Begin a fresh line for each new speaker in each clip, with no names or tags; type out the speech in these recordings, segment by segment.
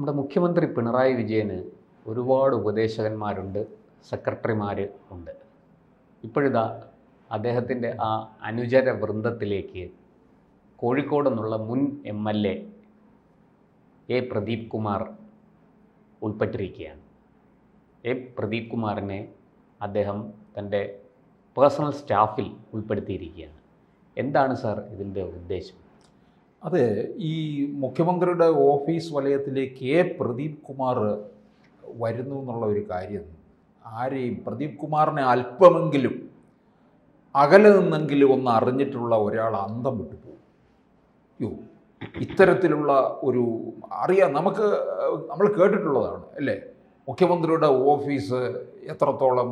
നമ്മുടെ മുഖ്യമന്ത്രി പിണറായി വിജയന് ഒരുപാട് ഉപദേശകന്മാരുണ്ട് സെക്രട്ടറിമാർ ഉണ്ട്. ഇപ്പോഴിതാ അദ്ദേഹത്തിന്റെ ആ അനുചര വൃന്ദത്തിലേക്ക് കോഴിക്കോട് നിന്നുള്ള മുൻ M L A A Pradeep Kumar ഉൾപ്പെട്ടിരിക്കുകയാണ്. A Pradeep കുമാറിനെ അദ്ദേഹം തന്റെ പേഴ്സണൽ സ്റ്റാഫിൽ ഉൾപ്പെടുത്തിയിരിക്കുകയാണ്. എന്താണ് സാർ ഇതിന്റെ ഉദ്ദേശം?
അത് ഈ മുഖ്യമന്ത്രിയുടെ ഓഫീസ് വലയത്തിലേക്ക് എ പ്രദീപ് കുമാർ വരുന്നു എന്നുള്ള ഒരു കാര്യം ആരെയും പ്രദീപ് കുമാറിനെ അല്പമെങ്കിലും അകലെ നിന്നെങ്കിലും ഒന്ന് അറിഞ്ഞിട്ടുള്ള ഒരാൾ അന്തം വിട്ടുപോകും യോ ഇത്തരത്തിലുള്ള ഒരു അറിയാം നമുക്ക് നമ്മൾ കേട്ടിട്ടുള്ളതാണ് അല്ലേ? മുഖ്യമന്ത്രിയുടെ ഓഫീസ് എത്രത്തോളം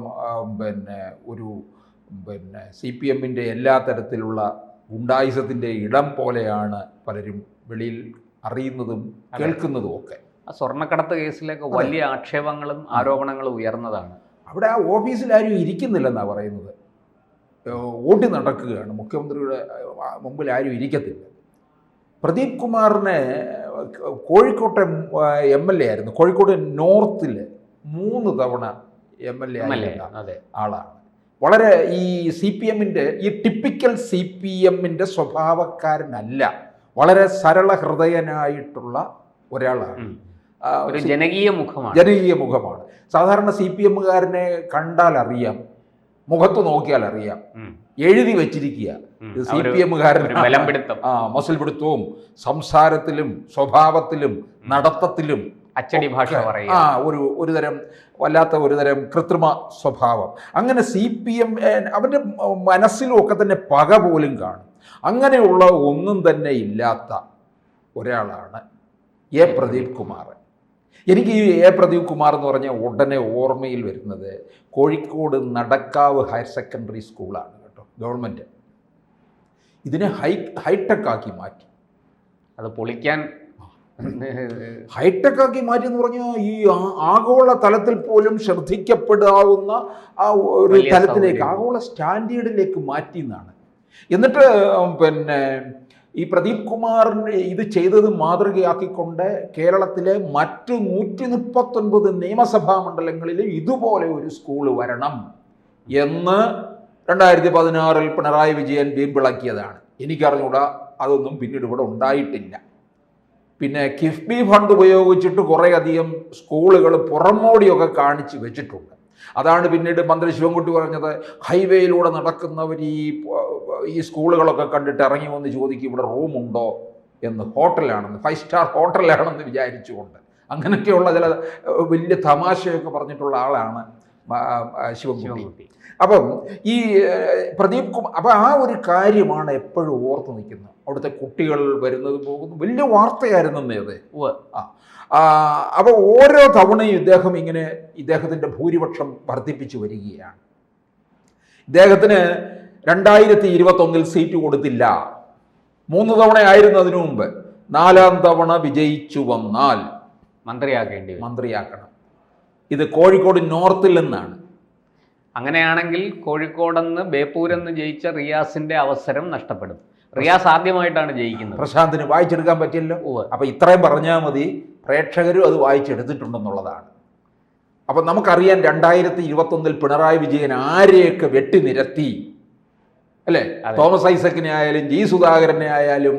പിന്നെ ഒരു പിന്നെ സി പി എമ്മിന്റെ എല്ലാ തരത്തിലുള്ള ഗുണ്ടായുസത്തിന്റെ ഇടം പോലെയാണ് പലരും വെളിയിൽ അറിയുന്നതും. കേൾക്കുന്നതും ഒക്കെ.
ആ സ്വർണക്കടത്ത് കേസിലേക്ക് വലിയ ആക്ഷേപങ്ങളും ആരോപണങ്ങളും ഉയർന്നതാണ്.
അവിടെ ആ ഓഫീസിൽ ആരും ഇരിക്കുന്നില്ലെന്നാണ് പറയുന്നത്. ഓടി നടക്കുകയാണ്. മുഖ്യമന്ത്രിയുടെ മുമ്പിൽ ആരും ഇരിക്കത്തില്ല. പ്രദീപ് കുമാറിനെ കോഴിക്കോട്ടെ എം എൽ എ ആയിരുന്നു. കോഴിക്കോട് നോർത്തിൽ മൂന്ന് തവണ എം എൽ എ ആളാണ്. വളരെ ഈ സി പി എമ്മിന്റെ ഈ ടിപ്പിക്കൽ സി പി എമ്മിന്റെ സ്വഭാവക്കാരനല്ല. വളരെ സരള ഹൃദയനായിട്ടുള്ള ഒരാളാണ്.
ഒരു ജനകീയ മുഖമാണ്.
ജനകീയ മുഖമാണ്. സാധാരണ സി പി എമ്മുകാരനെ കണ്ടാൽ അറിയാം മുഖത്ത് നോക്കിയാൽ അറിയാം എഴുതി വെച്ചിരിക്കുക. സി പി എമ്മുകാരൻ ആ മസിൽ പിടുത്തവും സംസാരത്തിലും സ്വഭാവത്തിലും നടത്തത്തിലും
അച്ചടി ഭാഷ പറയുക.
ആ ഒരു ഒരു തരം വല്ലാത്ത ഒരു തരം കൃത്രിമ സ്വഭാവം. അങ്ങനെ സി പി എം അവന്റെ മനസ്സിലും ഒക്കെ തന്നെ പക പോലും കാണും. അങ്ങനെയുള്ള ഒന്നും തന്നെ ഇല്ലാത്ത ഒരാളാണ് എ പ്രദീപ് കുമാർ. എനിക്ക് ഈ എ പ്രദീപ് കുമാർ എന്ന് പറഞ്ഞ ഉടനെ ഓർമ്മയിൽ വരുന്നത് കോഴിക്കോട് നടക്കാവ് ഹയർ സെക്കൻഡറി സ്കൂളാണ് കേട്ടോ ഗവൺമെന്റ്. ഇതിനെ ഹൈ ഹൈടെക് ആക്കി മാറ്റി.
അത് പൊളിക്കാൻ
ഹൈടെക് ആക്കി മാറ്റി എന്ന് പറഞ്ഞാൽ ഈ ആഗോള തലത്തിൽ പോലും ശ്രദ്ധിക്കപ്പെടാവുന്ന ആ ഒരു തലത്തിലേക്ക് ആഗോള സ്റ്റാൻഡേർഡിലേക്ക് മാറ്റി എന്നാണ് എന്നിട്ട് പിന്നെ ഈ പ്രദീപ് കുമാറിന് ഇത് ചെയ്തത് മാതൃകയാക്കിക്കൊണ്ട് കേരളത്തിലെ മറ്റ് നൂറ്റി മുപ്പത്തൊൻപത് നിയമസഭാ മണ്ഡലങ്ങളിൽ ഇതുപോലെ ഒരു സ്കൂൾ വരണം എന്ന് രണ്ടായിരത്തി പതിനാറിൽ പിണറായി വിജയൻ വീമ്പിളക്കിയതാണ്. എനിക്കറിഞ്ഞൂടാ അതൊന്നും പിന്നീട് ഇവിടെ ഉണ്ടായിട്ടില്ല. പിന്നെ കിഫ്ബി ഫണ്ട് ഉപയോഗിച്ചിട്ട് കുറേയധികം സ്കൂളുകൾ പുറമോടിയൊക്കെ കാണിച്ച് വെച്ചിട്ടുണ്ട്. അതാണ് പിന്നീട് മന്ത്രി ശിവൻകുട്ടി പറഞ്ഞത് ഹൈവേയിലൂടെ നടക്കുന്നവർ ഈ ഈ സ്കൂളുകളൊക്കെ കണ്ടിട്ട് ഇറങ്ങി വന്ന് ചോദിക്കും ഇവിടെ റൂമുണ്ടോ എന്ന് ഹോട്ടലാണെന്ന് ഫൈവ് സ്റ്റാർ ഹോട്ടലാണെന്ന് വിചാരിച്ചുകൊണ്ട്. അങ്ങനെയൊക്കെയുള്ള ചില വലിയ തമാശയൊക്കെ പറഞ്ഞിട്ടുള്ള ആളാണ് ശിവൻകുട്ടി. അപ്പം ഈ പ്രദീപ് കുമാർ അപ്പം ആ ഒരു കാര്യമാണ് എപ്പോഴും ഓർത്ത് നിൽക്കുന്നത്. അവിടുത്തെ കുട്ടികൾ വരുന്നത് പോകുന്നു. വലിയ വാർത്തയായിരുന്നു അത്
ആ.
അപ്പോൾ ഓരോ തവണയും ഇദ്ദേഹം ഇങ്ങനെ ഇദ്ദേഹത്തിന്റെ ഭൂരിപക്ഷം വർദ്ധിപ്പിച്ചു വരികയാണ്. ഇദ്ദേഹത്തിന് രണ്ടായിരത്തി ഇരുപത്തൊന്നിൽ സീറ്റ് കൊടുത്തില്ല. മൂന്ന് തവണയായിരുന്നു അതിനു മുമ്പ്. നാലാം തവണ വിജയിച്ചു വന്നാൽ
മന്ത്രിയാക്കേണ്ടി
മന്ത്രിയാക്കണം. ഇത് കോഴിക്കോട് നോർത്തിൽ നിന്നാണ്.
അങ്ങനെയാണെങ്കിൽ കോഴിക്കോടെന്ന് ബേപ്പൂരെന്ന് ജയിച്ച റിയാസിന്റെ അവസരം നഷ്ടപ്പെടും. റിയാസ് ആദ്യമായിട്ടാണ് ജയിക്കുന്നത്.
പ്രശാന്തിന് വായിച്ചെടുക്കാൻ പറ്റില്ലോ
ഓ
അപ്പൊ ഇത്രയും പറഞ്ഞാൽ മതി പ്രേക്ഷകരും അത് വായിച്ചെടുത്തിട്ടുണ്ടെന്നുള്ളതാണ്. അപ്പം നമുക്കറിയാം രണ്ടായിരത്തി ഇരുപത്തൊന്നിൽ പിണറായി വിജയൻ ആരെയൊക്കെ വെട്ടി നിരത്തി അല്ലേ തോമസ് ഐസക്കിനെ ആയാലും ജി സുധാകരനെ ആയാലും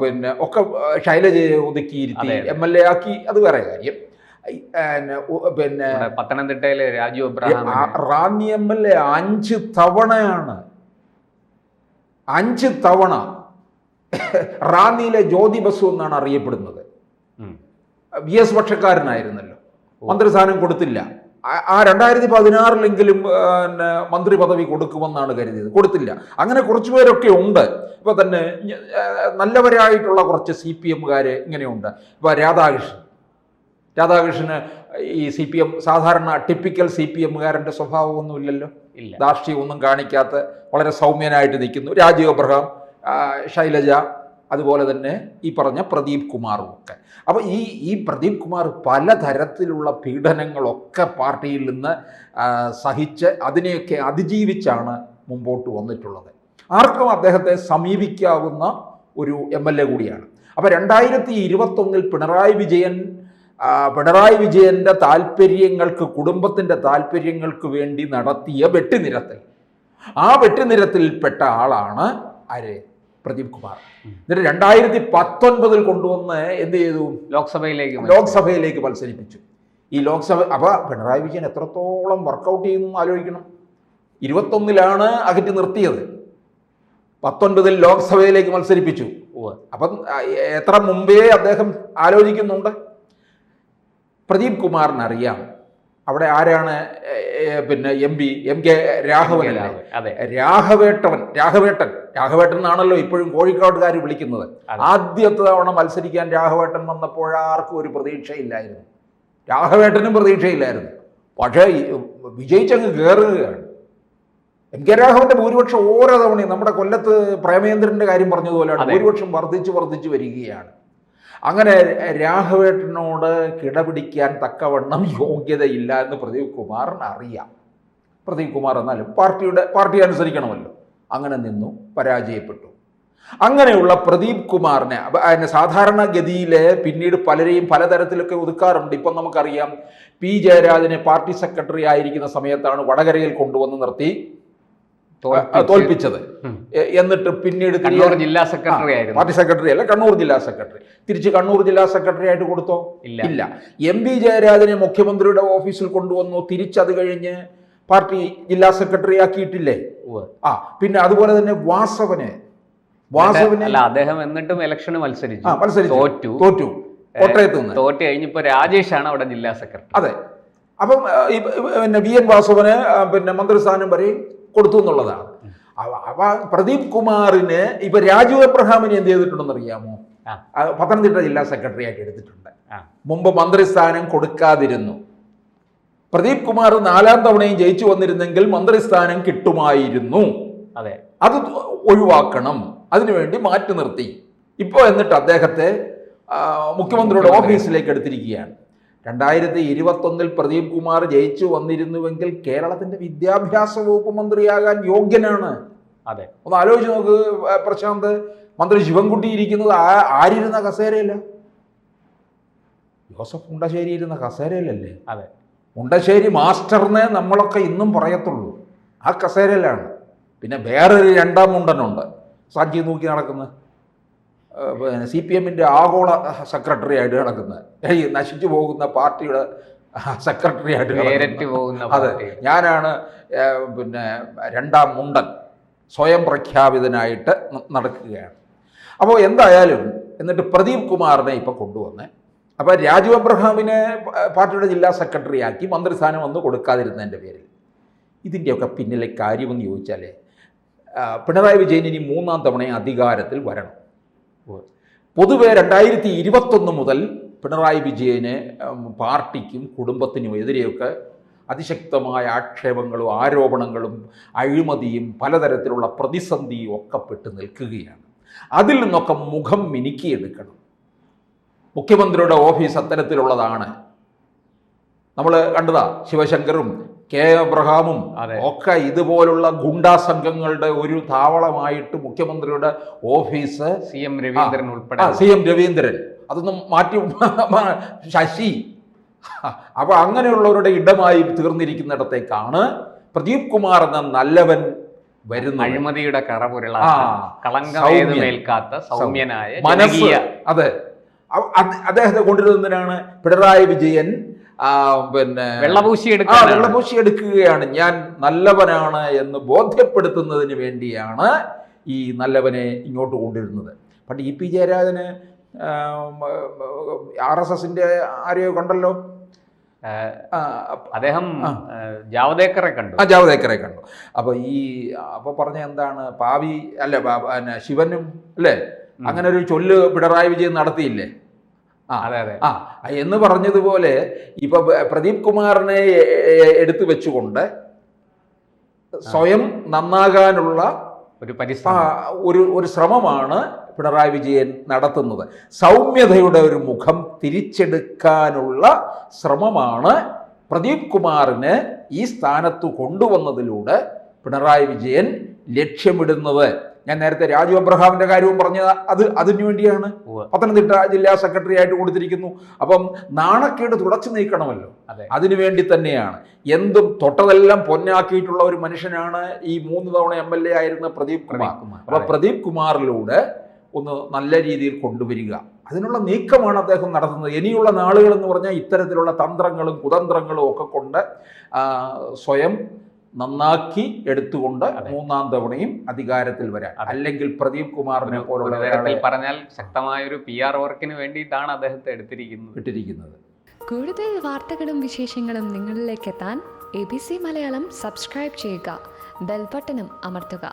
പിന്നെ ഒക്കെ ശൈലജയെ ഒതുക്കിയിരുത്തി. എം എൽ എ ആക്കി അത് വേറെ കാര്യം. പിന്നെ
പത്തനംതിട്ടയിലെ രാജു എബ്രഹാം
ആ, റാന്നി എം എൽ എ അഞ്ച് തവണയാണ്. അഞ്ച് തവണ റാന്നിയിലെ ജ്യോതി ബസു എന്നാണ് അറിയപ്പെടുന്നത്. വി എസ് പക്ഷക്കാരനായിരുന്നല്ലോ. മന്ത്രിസ്ഥാനം കൊടുത്തില്ല. ആ- ആ രണ്ടായിരത്തി പതിനാറിലെങ്കിലും മന്ത്രി പദവി കൊടുക്കുമെന്നാണ് കരുതിയത്. കൊടുത്തില്ല. അങ്ങനെ കുറച്ച് പേരൊക്കെ ഉണ്ട്. ഇപ്പോൾ തന്നെ നല്ലവരായിട്ടുള്ള കുറച്ച് സി പി എമ്മുകാർ ഇങ്ങനെയുണ്ട്. ഇപ്പോൾ രാധാകൃഷ്ണൻ. രാധാകൃഷ്ണന് ഈ സി പി എം സാധാരണ ടിപ്പിക്കൽ സി പി എമ്മുകാരന്റെ സ്വഭാവമൊന്നുമില്ലല്ലോ?
ഇല്ല.
ധാർഷ്ട്യമൊന്നും കാണിക്കാത്ത വളരെ സൗമ്യനായിട്ട് നിൽക്കുന്നു. രാജീവ് അബ്രഹാം ശൈലജ അതുപോലെ തന്നെ ഈ പറഞ്ഞ പ്രദീപ് കുമാറും ഒക്കെ. അപ്പോൾ ഈ ഈ പ്രദീപ് കുമാർ പലതരത്തിലുള്ള പീഡനങ്ങളൊക്കെ പാർട്ടിയിൽ നിന്ന് സഹിച്ച് അതിനെയൊക്കെ അതിജീവിച്ചാണ് മുമ്പോട്ട് വന്നിട്ടുള്ളത്. ആർക്കും അദ്ദേഹത്തെ സമീപിക്കാവുന്ന ഒരു എം എൽ എ കൂടിയാണ്. അപ്പോൾ രണ്ടായിരത്തി ഇരുപത്തൊന്നിൽ പിണറായി വിജയൻ പിണറായി വിജയന്റെ താല്പര്യങ്ങൾക്ക് കുടുംബത്തിന്റെ താല്പര്യങ്ങൾക്ക് വേണ്ടി നടത്തിയ വെട്ടിനിരത്തൽ. ആ വെട്ടിനിരത്തിൽപ്പെട്ട ആളാണ് ആര്? പ്രദീപ് കുമാർ. എന്നിട്ട് രണ്ടായിരത്തി പത്തൊൻപതിൽ കൊണ്ടുവന്ന് എന്ത് ചെയ്തു?
ലോക്സഭയിലേക്ക്.
ലോക്സഭയിലേക്ക് മത്സരിപ്പിച്ചു. ഈ ലോക്സഭ അപ്പൊ പിണറായി വിജയൻ എത്രത്തോളം വർക്കൗട്ട് ചെയ്യുന്നു ആലോചിക്കണം. ഇരുപത്തൊന്നിലാണ് അകറ്റി നിർത്തിയത്. പത്തൊൻപതിൽ ലോക്സഭയിലേക്ക് മത്സരിപ്പിച്ചു. അപ്പം എത്ര മുമ്പേ അദ്ദേഹം ആലോചിക്കുന്നുണ്ട്? പ്രദീപ് കുമാറിന് അറിയാം അവിടെ ആരാണ് പിന്നെ എം പി എം കെ രാഘവൻ
അതെ.
രാഘവേട്ടവൻ രാഘവേട്ടൻ. രാഘവേട്ടൻ എന്നാണല്ലോ ഇപ്പോഴും കോഴിക്കോട്ടുകാർ വിളിക്കുന്നത്. ആദ്യത്തെ തവണ മത്സരിക്കാൻ രാഘവേട്ടൻ വന്നപ്പോൾ ആർക്കും ഒരു പ്രതീക്ഷയില്ലായിരുന്നു. രാഘവേട്ടനും പ്രതീക്ഷയില്ലായിരുന്നു. പക്ഷേ വിജയിച്ചങ്ങ് കയറുകയാണ് എം കെ രാഘവന്റെ ഭൂരിപക്ഷം ഓരോ തവണയും നമ്മുടെ കൊല്ലത്ത് പ്രേമേന്ദ്രന്റെ കാര്യം പറഞ്ഞതുപോലെയാണ്. ഭൂരിപക്ഷം വർദ്ധിച്ച് വർദ്ധിച്ച് വരികയാണ്. അങ്ങനെ രാഘവേട്ടനോട് കിടപിടിക്കാൻ തക്കവണ്ണം യോഗ്യതയില്ല എന്ന് പ്രദീപ് കുമാറിന് അറിയാം. പ്രദീപ് കുമാർ എന്നാലും പാർട്ടിയുടെ പാർട്ടി അനുസരിക്കണമല്ലോ. അങ്ങനെ നിന്നു പരാജയപ്പെട്ടു. അങ്ങനെയുള്ള പ്രദീപ് കുമാറിനെ അതിന് സാധാരണഗതിയിൽ പിന്നീട് പലരെയും പലതരത്തിലൊക്കെ ഒതുക്കാറുണ്ട്. ഇപ്പം നമുക്കറിയാം പി ജയരാജനെ പാർട്ടി സെക്രട്ടറി ആയിരിക്കുന്ന സമയത്താണ് വടകരയിൽ കൊണ്ടുവന്ന് നിർത്തി. തോൽപ്പിച്ചത്. എന്നിട്ട് പിന്നീട്
കണ്ണൂർ ജില്ലാ സെക്രട്ടറി ആയിരുന്നു.
പാർട്ടി സെക്രട്ടറി അല്ല കണ്ണൂർ ജില്ലാ സെക്രട്ടറി. തിരിച്ച് കണ്ണൂർ ജില്ലാ സെക്രട്ടറി ആയിട്ട് കൊടുത്തോ?
ഇല്ല.
ഇല്ല. എം ബി ജയരാജനെ മുഖ്യമന്ത്രിയുടെ ഓഫീസിൽ കൊണ്ടുവന്നു. തിരിച്ചത് കഴിഞ്ഞ് പാർട്ടി ജില്ലാ സെക്രട്ടറി ആക്കിയിട്ടില്ലേ? ആ പിന്നെ അതുപോലെ തന്നെ വാസവനെ. വാസവനെ
അല്ല അദ്ദേഹം എന്നിട്ടും ഇലക്ഷന് മത്സരിച്ചു.
മത്സരിച്ചു.
തോറ്റു.
തോറ്റു. കോട്ടയത്ത് നിന്ന്.
തോറ്റ് കഴിഞ്ഞപ്പോ രാജേഷാണ് അവിടെ ജില്ലാ സെക്രട്ടറി.
അതെ. അപ്പം പിന്നെ വി എൻ വാസവന് പിന്നെ മന്ത്രിസ്ഥാനം വരെ കൊടുത്തു എന്നുള്ളതാണ്. അവ- പ്രദീപ് കുമാറിന് ഇപ്പൊ രാജു അബ്രഹാമിനെ എന്ത് ചെയ്തിട്ടുണ്ടെന്ന് അറിയാമോ? പത്തനംതിട്ട ജില്ലാ സെക്രട്ടറി ആയിട്ട് എടുത്തിട്ടുണ്ട്. മുമ്പ് മന്ത്രിസ്ഥാനം കൊടുക്കാതിരുന്നു. പ്രദീപ് കുമാർ നാലാം തവണയും ജയിച്ചു വന്നിരുന്നെങ്കിൽ മന്ത്രിസ്ഥാനം കിട്ടുമായിരുന്നു.
അതെ.
അത് ഒഴിവാക്കണം. അതിനുവേണ്ടി മാറ്റി നിർത്തി. ഇപ്പോൾ എന്നിട്ട് അദ്ദേഹത്തെ മുഖ്യമന്ത്രിയുടെ ഓഫീസിലേക്ക് എടുത്തിരിക്കുകയാണ്. രണ്ടായിരത്തി ഇരുപത്തൊന്നിൽ പ്രദീപ് കുമാർ ജയിച്ചു വന്നിരുന്നുവെങ്കിൽ കേരളത്തിന്റെ വിദ്യാഭ്യാസ വകുപ്പ് മന്ത്രിയാകാൻ യോഗ്യനാണ്.
അതെ.
ഒന്ന് ആലോചിച്ച് നോക്ക് പ്രശാന്ത്. മന്ത്രി ശിവൻകുട്ടി ഇരിക്കുന്നത് ആ- ആരിരുന്ന കസേരയില്ല ജോസഫ് മുണ്ടശ്ശേരി ഇരുന്ന കസേരയിലല്ലേ?
അതെ.
മുണ്ടശ്ശേരി മാസ്റ്ററിനെ നമ്മളൊക്കെ ഇന്നും പറയത്തുള്ളൂ. ആ കസേരയിലാണ്. പിന്നെ വേറൊരു രണ്ടാം മുണ്ടനുണ്ട്. സജ്ജി നോക്കി നടക്കുന്നത്. പിന്നെ സി പി എമ്മിന്റെ ആഗോള സെക്രട്ടറി ആയിട്ട് നടക്കുന്ന ഈ നശിച്ചു പോകുന്ന പാർട്ടിയുടെ സെക്രട്ടറി ആയിട്ട്.
പോകുന്ന
അതെ ഞാനാണ് പിന്നെ രണ്ടാം മുണ്ടൻ സ്വയം പ്രഖ്യാപിതനായിട്ട് നടക്കുകയാണ് അപ്പോൾ എന്തായാലും എന്നിട്ട് പ്രദീപ് കുമാറിനെ ഇപ്പോൾ കൊണ്ടുവന്ന് അപ്പോൾ രാജു അബ്രഹാമിനെ പാർട്ടിയുടെ ജില്ലാ സെക്രട്ടറി ആക്കി മന്ത്രിസ്ഥാനം ഒന്ന് കൊടുക്കാതിരുന്നതിന്റെ പേരിൽ ഇതിന്റെയൊക്കെ പിന്നിലെ കാര്യമെന്ന് ചോദിച്ചാൽ പിണറായി വിജയൻ ഇനി മൂന്നാം തവണ അധികാരത്തിൽ വരണം. പൊതുവെ രണ്ടായിരത്തി ഇരുപത്തൊന്ന് മുതൽ പിണറായി വിജയന് പാർട്ടിക്കും കുടുംബത്തിനും എതിരെയൊക്കെ അതിശക്തമായ ആക്ഷേപങ്ങളും ആരോപണങ്ങളും അഴിമതിയും പലതരത്തിലുള്ള പ്രതിസന്ധിയും ഒക്കെ പെട്ട് നിൽക്കുകയാണ്. അതിൽ നിന്നൊക്കെ മുഖം മിനുക്കിയെടുക്കണം. മുഖ്യമന്ത്രിയുടെ ഓഫീസ് അത്തരത്തിലുള്ളതാണ്. നമ്മൾ കണ്ടതാ ശിവശങ്കറും കെ എബ്രഹാമും. ഒക്കെ ഇതുപോലുള്ള ഗുണ്ടാ സംഘങ്ങളുടെ ഒരു താവളമായിട്ട് മുഖ്യമന്ത്രിയുടെ ഓഫീസ്
സി എം രവീന്ദ്രൻ ഉൾപ്പെടെ.
സി എം രവീന്ദ്രൻ. അതൊന്നും മാറ്റി ശശി. അപ്പൊ അങ്ങനെയുള്ളവരുടെ ഇടമായി തീർന്നിരിക്കുന്നിടത്തേക്കാണ് പ്രദീപ് കുമാർ എന്ന നല്ലവൻ വരുന്ന
അഴിമതിയുടെ കറപുരള
ആ,
കളങ്കം സൗമ്യനായ
മനസ്സ്. അതെ. അദ്ദേഹത്തെ കൊണ്ടുവരുന്നതിനാണ് പിണറായി വിജയൻ പിന്നെ
വെള്ളപൂശി എടുക്കുക
വെള്ളപൂശി എടുക്കുകയാണ്. ഞാൻ നല്ലവനാണ് എന്ന് ബോധ്യപ്പെടുത്തുന്നതിന് വേണ്ടിയാണ് ഈ നല്ലവനെ ഇങ്ങോട്ട് കൊണ്ടിരുന്നത് പണ്ട് ഇ പി ജയരാജന് ആർ എസ് എസിന്റെ ആരെയോ കണ്ടല്ലോ?
അദ്ദേഹം ജാവദേക്കറെ കണ്ടു.
ആ ജാവദേക്കറെ കണ്ടു. അപ്പൊ ഈ അപ്പൊ പറഞ്ഞ എന്താണ്? പാവി അല്ല ശിവനും അല്ലേ? അങ്ങനെ ഒരു ചൊല്ല് പിണറായി വിജയൻ നടത്തിയില്ലേ?
അതെ അതെ.
ആ എന്ന് പറഞ്ഞതുപോലെ ഇപ്പൊ പ്രദീപ് കുമാറിനെ എടുത്തു വെച്ചുകൊണ്ട് സ്വയം നന്നാകാനുള്ള
ഒരു
ഒരു ഒരു ശ്രമമാണ് പിണറായി വിജയൻ നടത്തുന്നത്. സൗമ്യതയുടെ ഒരു മുഖം തിരിച്ചെടുക്കാനുള്ള ശ്രമമാണ് പ്രദീപ് കുമാറിന് ഈ സ്ഥാനത്ത് കൊണ്ടുവന്നതിലൂടെ പിണറായി വിജയൻ ലക്ഷ്യമിടുന്നത്. ഞാൻ നേരത്തെ രാജു അബ്രഹാമിന്റെ കാര്യവും പറഞ്ഞത് അത് അതിനു വേണ്ടിയാണ്. പത്തനംതിട്ട ജില്ലാ സെക്രട്ടറി ആയിട്ട് കൊടുത്തിരിക്കുന്നു. അപ്പം നാണക്കേട് തുടച്ചു നീക്കണമല്ലോ.
അതിനുവേണ്ടി
അതിനു വേണ്ടി തന്നെയാണ്. എന്തും തൊട്ടതെല്ലാം പൊന്നാക്കിയിട്ടുള്ള ഒരു മനുഷ്യനാണ് ഈ മൂന്ന് തവണ എം എൽ എ ആയിരുന്ന പ്രദീപ് കുമാർ. അപ്പൊ പ്രദീപ് കുമാറിലൂടെ ഒന്ന് നല്ല രീതിയിൽ കൊണ്ടുവരിക. അതിനുള്ള നീക്കമാണ് അദ്ദേഹം നടത്തുന്നത്. ഇനിയുള്ള നാളുകൾ എന്ന് പറഞ്ഞാൽ ഇത്തരത്തിലുള്ള തന്ത്രങ്ങളും കുതന്ത്രങ്ങളും ഒക്കെ കൊണ്ട് സ്വയം നന്നാക്കി എടുത്തുകൊണ്ട് മൂന്നാം തവണയും അധികാരത്തിൽ വരാൻ. അല്ലെങ്കിൽ പ്രദീപ് കുമാറിനെ പോലുള്ള നേരത്തിൽ
പറഞ്ഞാൽ ശക്തമായ ഒരു പി ആർ വർക്കിന് വേണ്ടിയിട്ടാണ് അദ്ദേഹത്തെ എടുത്തിരിക്കുന്നത്.
ഇട്ടിരിക്കുന്നത്
കൂടുതൽ വാർത്തകളും വിശേഷങ്ങളും നിങ്ങളിലേക്ക് എത്താൻ A B C Malayalam subscribe ചെയ്യുക. ബെൽബട്ടനും അമർത്തുക.